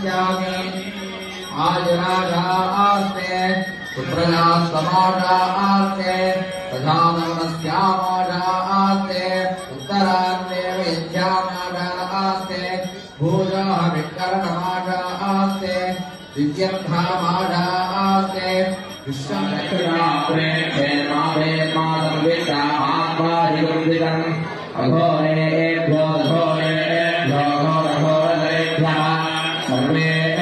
पश्यामि आजरागास्ते सुप्रजास्तमोगास्ते प्रधानमस्यामोगास्ते उत्तरान्ते वैद्यामागास्ते भूजाः विकरणमागास्ते दिव्यर्थामागास्ते विश्वमित्रगात्रे क्षेमारे मातर्विता आत्मा निबन्धितम् अघोरे सर्वेभ्यः